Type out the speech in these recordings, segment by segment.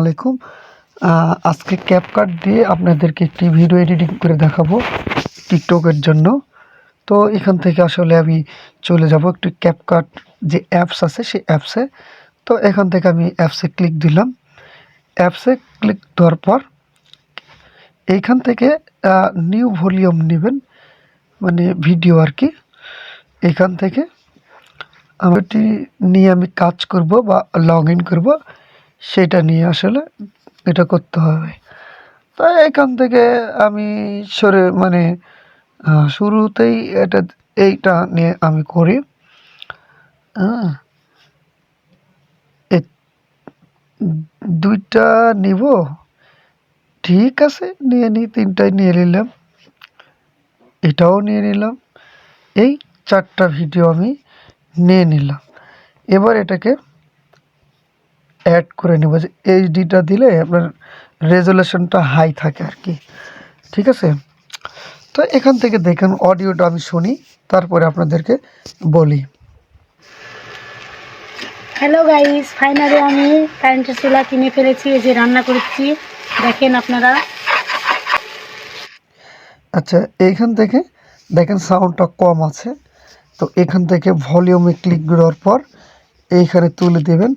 আলাইকুম। আজকে ক্যাপকাট দিয়ে আপনাদেরকে একটি ভিডিও এডিটিং করে দেখাবো টিকটকের জন্য। তো এখান থেকে আসলে আমি চলে যাব একটু ক্যাপকাট যে অ্যাপস আছে, সেই অ্যাপসে তো এখান থেকে আমি অ্যাপসে ক্লিক দিলাম। অ্যাপসে ক্লিক দেওয়ার পর এইখান থেকে নিউ ভলিউম নেবেন মানে ভিডিও আর কি। এখান থেকে আমি নিয়ে আমি কাজ করব বা লগ ইন করব। সেটা নিয়ে আসলে এটা করতে হবে। তো এখান থেকে আমি সরে মানে শুরুতেই এটা, এইটা নিয়ে আমি করি। হ্যাঁ দুইটা নিব। ঠিক আছে, নিয়ে নিই তিনটাই নিয়ে নিলাম। এটাও নিয়ে নিলাম। এই চারটা ভিডিও আমি নিয়ে নিলাম। এবার এটাকে অ্যাড করে নেব যে এইচডিটা দিলে আপনার রেজুলেশনটা হাই থাকে আর কি। ঠিক আছে? তো এখান থেকে দেখেন অডিওটা আমি শুনি তারপরে আপনাদেরকে বলি। হ্যালো গাইস ফাইনালি আমি কারেন্টের চুলা কিনে ফেলেছি এই যে রান্না করছি দেখেন আপনারা। আচ্ছা এইখান থেকে দেখেন সাউন্ডটা কম আছে। তো এখান থেকে ভলিউমে ক্লিক দেওয়ার পর এইখানে তুলে দেবেন।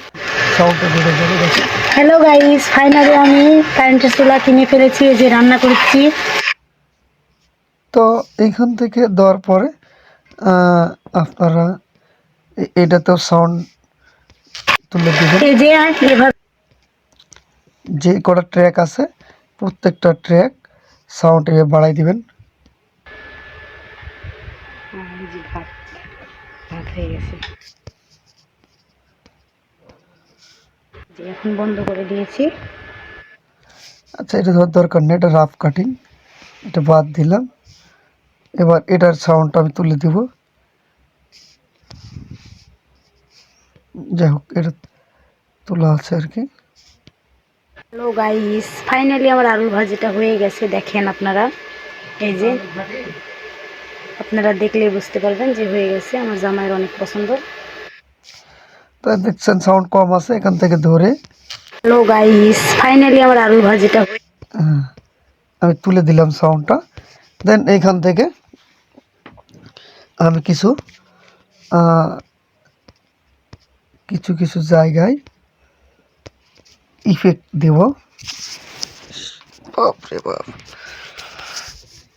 হ্যালো গাইস ফাইনালি আমি কারেন্টের চুলা কিনে ফেলেছি এই যে রান্না করছি। তো এইখান থেকে দেওয়ার পরে আপনারা এটাতেও সাউন্ড তুলে দেবেন। এই যে যে কটা ট্র্যাক আছে প্রত্যেকটা ট্র্যাক সাউন্ড এভাবে বাড়াই দিবেন ভাত ভাত হয়ে গেছে যে এখন বন্ধ করে দিয়েছি। আচ্ছা এটা ধর দরকার নেই এটা রাফ কাটিং এটা বাদ দিলাম। এবার এটার সাউন্ডটা আমি তুলে দিব। যাই হোক এটা তোলা আছে আর কি। হ্যালো গাইস ফাইনালি আমার আলু ভাজিটা হয়ে গেছে দেখেন আপনারা। এই যে আপনারা দেখলে বুঝতে পারবেন যে হয়ে গেছে আমার জামাইয়ের অনেক পছন্দ। তো দেখছেন সাউন্ড কম আছে এখান থেকে ধরে। হ্যালো গাইস ফাইনালি আমার আলু ভাজিটা হয়ে আমি তুলে দিলাম সাউন্ডটা দেন এইখান থেকে আমি কিছু কিছু কিছু জায়গায় ইফেক্ট দেব। বাপরে বাপ।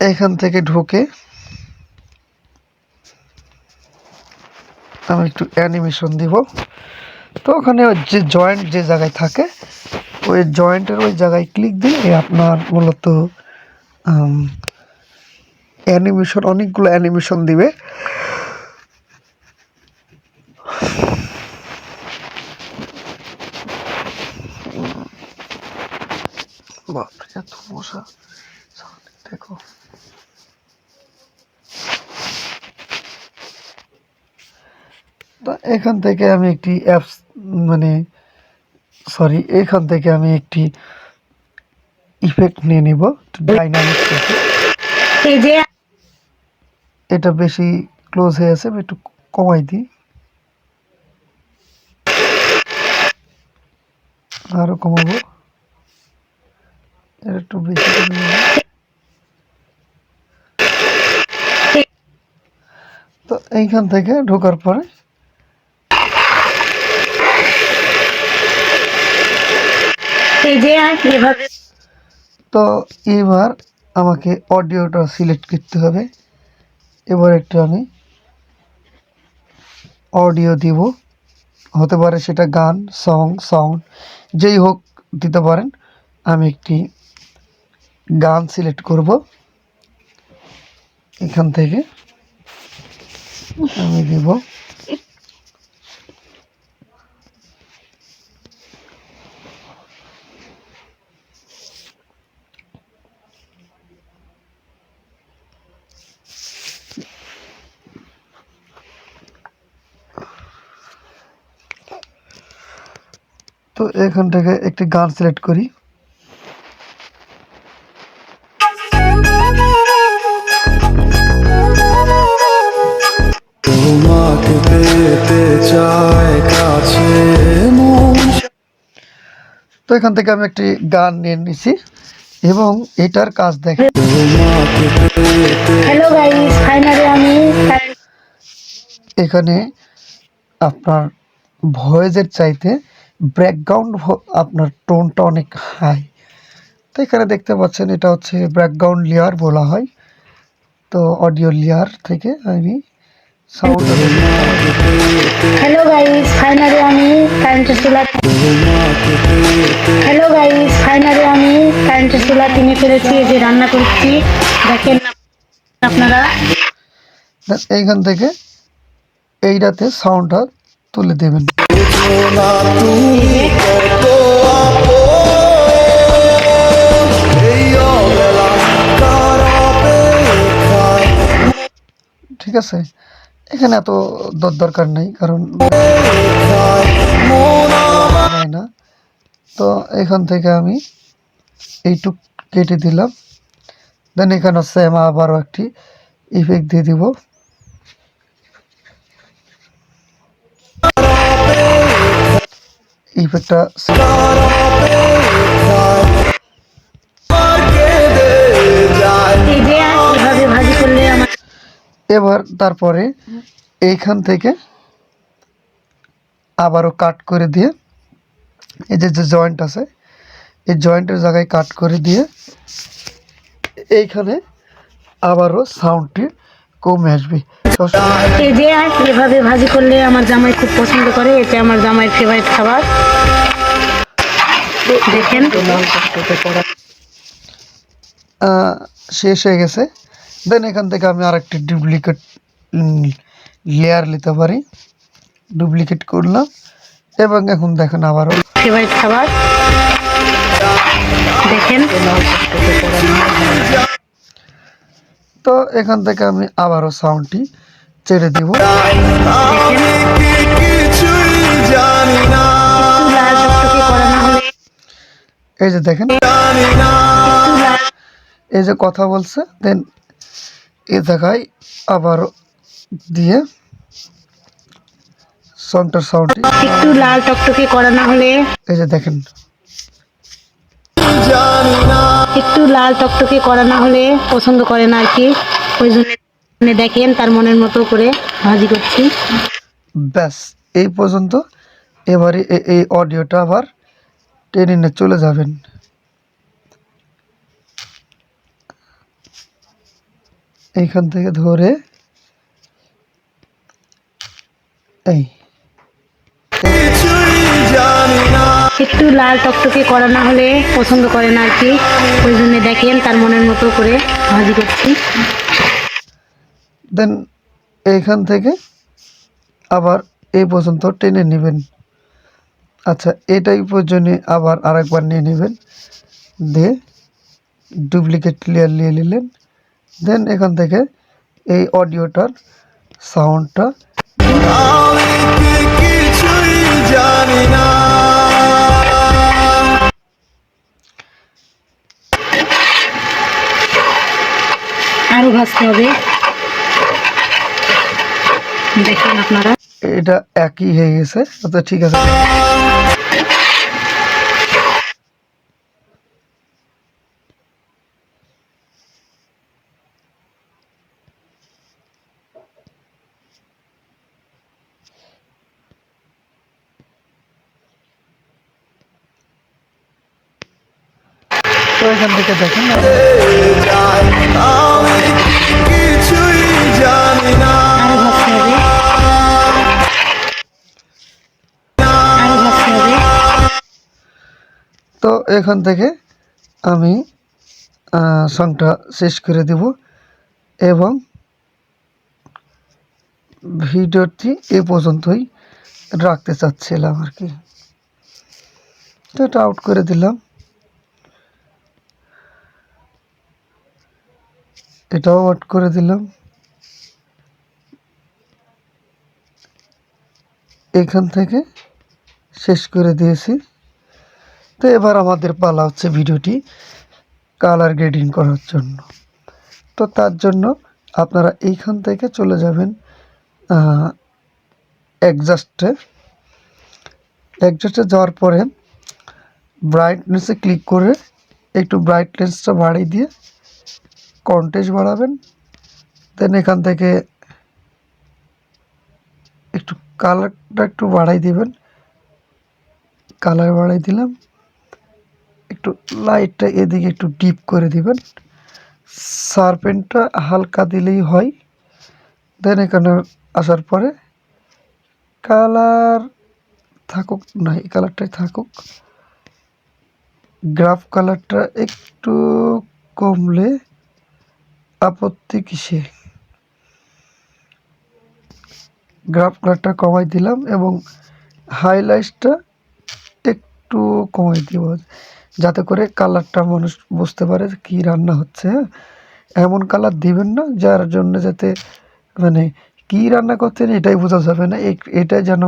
এখান থেকে ঢুকে আমি একটু অ্যানিমেশন দিব। তো ওখানে যে জয়েন্ট যে জায়গায় থাকে, ওই জয়েন্টের ওই জায়গায় ক্লিক দিলে আপনার মূলত অ্যানিমেশন অনেকগুলো অ্যানিমেশন দিবে। এখান থেকে আমি একটি অ্যাপস মানে সরি এখান থেকে আমি একটি ইফেক্ট নিয়ে নিব ডাইনামিক এটা বেশি ক্লোজ হয়ে আছে একটু কমাই দিই। আরও কমাবো। এটা একটু বেশি তো এইখান থেকে ঢোকার পরে এই যে এভাবে তো এবার আমাকে অডিওটা সিলেক্ট করতে হবে। এবার একটু আমি অডিও দিব। হতে পারে সেটা গান সং সাউন্ড যেই হোক দিতে পারেন। আমি একটি গান সিলেক্ট করব। এখান থেকে আমি দিব। তো এখান থেকে একটি গান সিলেক্ট করি। তোমাকে পেতে চায় কাছে তো এখান থেকে আমি একটি গান নিয়ে নিছি এবং এটার কাজ দেখে হ্যালো গাইস ফাইনালি আমি এখানে আপনার ভয়েসের চাইতে ব্যাকগ্রাউন্ড আপনার টোনটা অনেক হাই তো এখানে দেখতে পাচ্ছেন এটা হচ্ছে ব্যাকগ্রাউন্ড লেয়ার বলা হয়। তো অডিও লেয়ার থেকে আমি সাউন্ড হ্যালো গাইস ফাইনালি আমি কারেন্টের চুলা হ্যালো গাইস ফাইনালি আমি কারেন্টের চুলা কিনে ফেলেছি এই যে রান্না করছি। দেখেন আপনারা। এইখান থেকে এইটাতে সাউন্ডটা তুলে দেবেন। ঠিক আছে এখানে এত দর দরকার নেই কারণ না। তো এখান থেকে আমি এইটুক কেটে দিলাম। দেন এখানে হচ্ছে আবারও একটি ইফেক্ট দিয়ে দিব। ইফেক্টটা এবার তারপরে এইখান থেকে আবারও কাট করে দিয়ে এই যে যে জয়েন্ট আছে এই জয়েন্টের জায়গায় কাট করে দিয়ে এইখানে আবারও সাউন্ডটি কমে আসবে। এই যে এভাবে ভাজি করলে আমার জামাই খুব পছন্দ করে এটা আমার জামাইয়ের ফেভারিট খাবার। দেখেন। শেষ হয়ে গেছে। দেন এখান থেকে আমি আরেকটি ডুপ্লিকেট লেয়ার নিতে পারি। ডুপ্লিকেট করলাম। এবং এখন দেখেন আবারও। ফেভারিট খাবার। দেখেন। তো এখান থেকে আমি আবারও সাউন্ডটি ছেড়ে দিব। এই যে দেখেন। এই যে কথা বলছে দেন এ জায়গায় আবারও দিয়ে সন্টার সাউন্ডটি একটু লাল টকটকে করা না হলে? এই যে দেখেন। একটু লাল টকটকে করা না হলে পছন্দ করে না আর কি? ওই জন্য দেখেন তার মনের মতো করে ভাজি করছি। ব্যাস এই পর্যন্ত এবারে এই অডিওটা আবার টেনে নিয়ে চলে যাবেন। এইখান থেকে ধরে এই। একটু লাল টকটকে করা না হলে পছন্দ করে না আর কি। ওই জন্য দেখেন তার মনের মতো করে ভাজি করছি। দেন এইখান থেকে আবার এই পর্যন্ত টেনে নেবেন। আচ্ছা এটাই পর্যন্ত আবার আরেকবার নিয়ে নেবেন। দিয়ে ডুপ্লিকেট ক্লিয়ার নিয়ে নিলেন। দেন এখান থেকে এই অডিওটার সাউন্ডটা আরও ভাজতে হবে। দেখেন আপনারা। এটা একই হয়ে গেছে আচ্ছা ঠিক আছে। তো এখান থেকে দেখেন। এখান থেকে আমি সংটা শেষ করে দেব এবং ভিডিওটি এ পর্যন্তই রাখতে চাচ্ছিলাম আর কি। তো এটা আউট করে দিলাম। এটাও আউট করে দিলাম। এখান থেকে শেষ করে দিয়েছি। তো এবার আমাদের পালা হচ্ছে ভিডিওটি কালার গ্রেডিং করার জন্য। তো তার জন্য আপনারা এইখান থেকে চলে যাবেন অ্যাডজাস্টে অ্যাডজাস্টে যাওয়ার পরে ব্রাইটনেসে ক্লিক করে একটু ব্রাইটনেসটা বাড়িয়ে দিয়ে কন্টেস্ট বাড়াবেন। দেন এখান থেকে একটু কালারটা একটু বাড়াই দিবেন। কালার বাড়াই দিলাম। একটু লাইটটা এদিকে একটু ডিপ করে দিবেন। সারপেনটা হালকা দিলেই হয়। দেন এখানে আসার পরে কালার থাকুক না, এই কালারটাই থাকুক। গ্রাফ কালারটা একটু কমলে আপত্তি কিসে? গ্রাফ কালারটা কমাই দিলাম এবং হাইলাইটসটা একটু কমাই দিব। যাতে করে কালারটা মানুষ বুঝতে পারে যে কী রান্না হচ্ছে। হ্যাঁ এমন কালার দিবেন না, যার জন্য যাতে মানে কী রান্না করছেন এটাই বোঝা যাবে না এটা যেন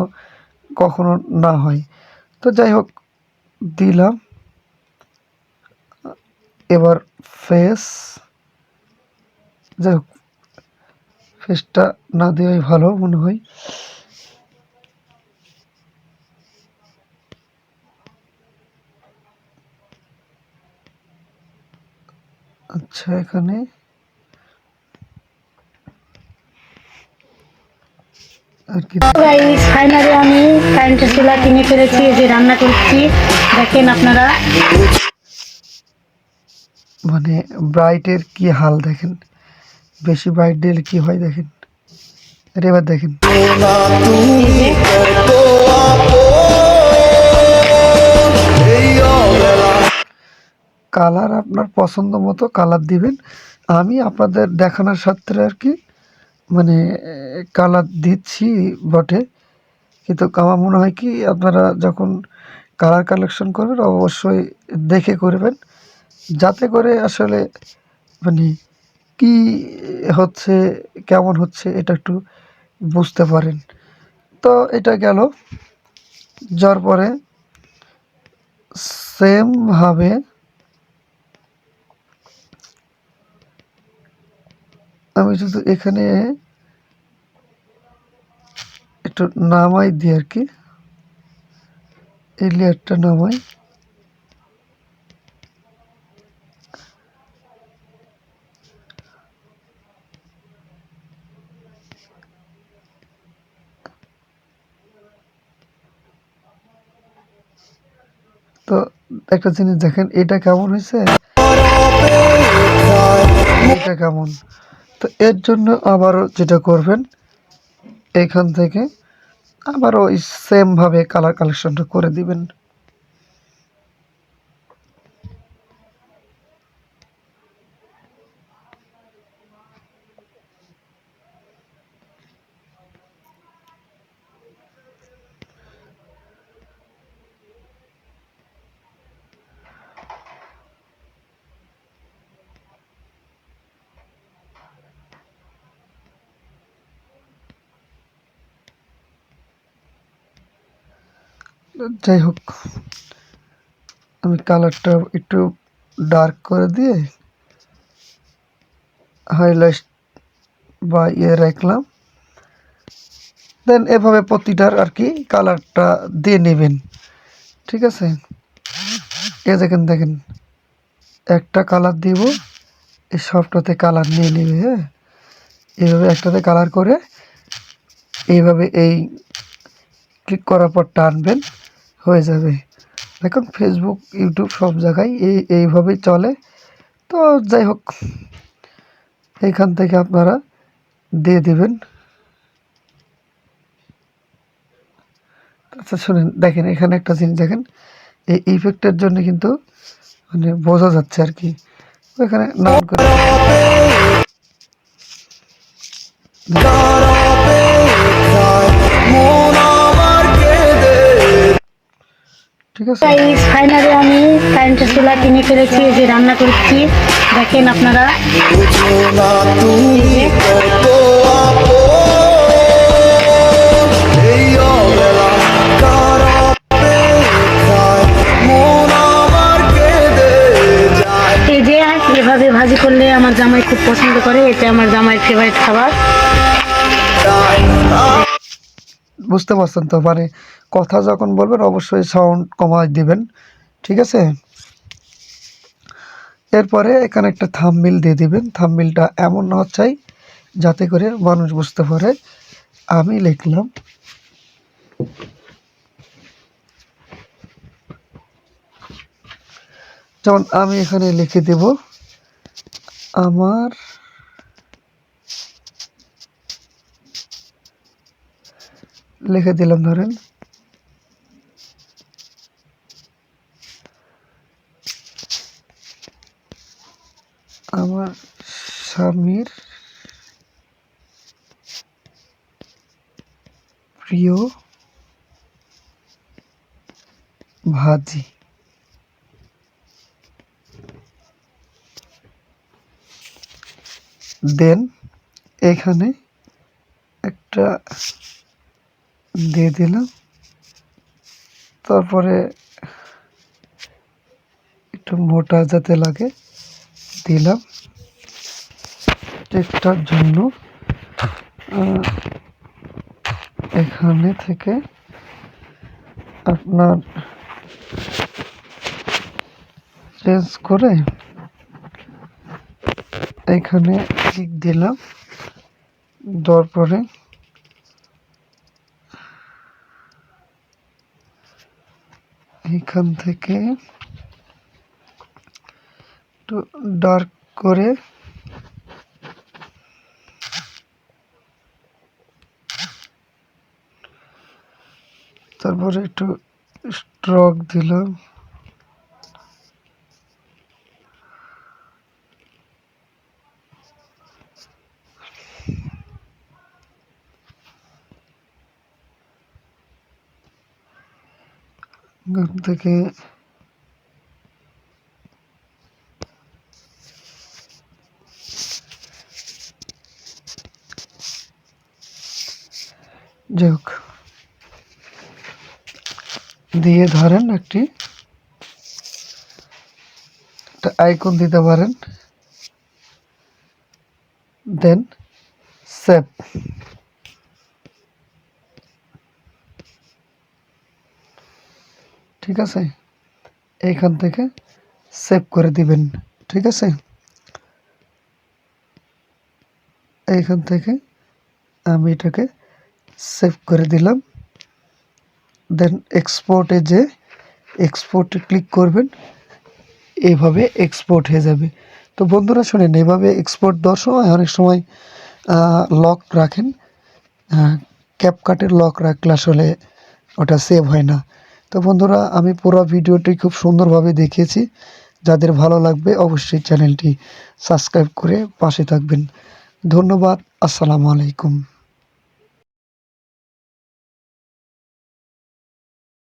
কখনো না হয়। তো যাই হোক, দিলাম। এবার ফেস। যাই হোক, ফেসটা না দেওয়াই ভালো মনে হয়। আচ্ছা এখানে? ফাইনালি আমি কারেন্টের চুলা কিনে ফেলেছি যে রান্না করছি। দেখেন আপনারা। মানে ব্রাইটের কি হাল দেখেন? বেশি ব্রাইট দিলে কি হয় দেখেন? আর এবার দেখেন। কালার আপনার পছন্দ মতো কালার দিবেন। আমি আপনাদের দেখানোর সাথে আর কি মানে কালার দিচ্ছি বটে। কিন্তু আমার মনে হয় কি, আপনারা যখন কালার কালেকশন করবেন, অবশ্যই দেখে করবেন। যাতে করে আসলে মানে কি হচ্ছে, কেমন হচ্ছে, এটা একটু বুঝতে পারেন। তো এটা গেল। যার পরে সেমভাবে আমি শুধু এখানে একটু নামাই দিই আর কি। এই লেয়ারটা নামাই। তো একটা জিনিস দেখেন, এটা কেমন হয়েছে এটা কেমন? তো এর জন্য আবারও যেটা করবেন এখান থেকে আবারও সেমভাবে কালার কালেকশনটা করে দিবেন। যাই হোক, আমি কালারটা একটু ডার্ক করে দিয়ে হাইলাইট বা ইয়ে রাখলাম। দেন এভাবে প্রতিটার আর কি কালারটা দিয়ে নেবেন। ঠিক আছে? এ দেখেন দেখেন, একটা কালার দিব, এই সবটাতে কালার নিয়ে নেবে হ্যাঁ? এইভাবে একটাতে কালার করে এইভাবে এই ক্লিক করার পর টানবেন হয়ে যাবে। দেখুন ফেসবুক ইউটিউব সব জায়গায় এই, এইভাবেই চলে। তো যাই হোক, এইখান থেকে আপনারা দিয়ে দেবেন। আচ্ছা শুনেন, দেখেন, এখানে একটা জিনিস দেখেন। এই ইফেক্টের জন্য কিন্তু মানে বোঝা যাচ্ছে আর কি। ওইখানে নাম করে ঠিক আছে? ফাইনালি আমি কারেন্টের চুলা কিনে ফেলেছি যে রান্না করছি। দেখেন আপনারা। এভাবে ভাজি করলে আমার জামাই খুব পছন্দ করে, এটা আমার জামাইয়ের ফেভারিট খাবার। বুঝতে পারছেন তো? মানে কথা যখন বলবেন, অবশ্যই সাউন্ড কমায় দিবেন। ঠিক আছে? এরপরে এখানে একটা থাম্বনেল দিয়ে দিবেন। থাম্বনেলটা এমন না চাই যাতে করে মানুষ বুঝতে পারে। আমি লিখলাম, যেমন আমি এখানে লিখে দেব, আমার লিখে দিলাম ধরেন। আমার স্বামীর প্রিয় ভাজি। দেন এখানে একটা দিয়ে দিলাম। তারপরে একটু মোটা যাতে লাগে, দিলাম। টেক্সটার জন্য এখানে থেকে আপনার চেঞ্জ করে এখানে দিলাম। দেওয়ার পরে এখান থেকে একটু ডার্ক করে তারপরে একটু স্ট্রক দিলাম। এখান থেকে যাই হোক দিয়ে ধরেন একটি একটা আইকন দিতে পারেন দেন সেভ ঠিক আছে? এইখান থেকে সেভ করে দিবেন, ঠিক আছে? এইখান থেকে আমি এটাকে সেভ করে দিলাম। দেন এক্সপোর্টে যে এক্সপোর্টে ক্লিক করবেন এইভাবে এক্সপোর্ট হয়ে যাবে। তো বন্ধুরা শোনেন, এভাবে এক্সপোর্ট দেওয়ার সময় অনেক সময় লক রাখেন। ক্যাপকাটের লক রাখলে আসলে ওটা সেভ হয় না। তো বন্ধুরা, আমি পুরো ভিডিওটি খুব সুন্দরভাবে দেখিয়েছি। যাদের ভালো লাগবে, অবশ্যই চ্যানেলটি সাবস্ক্রাইব করে পাশে থাকবেন। ধন্যবাদ, আসসালামু আলাইকুম।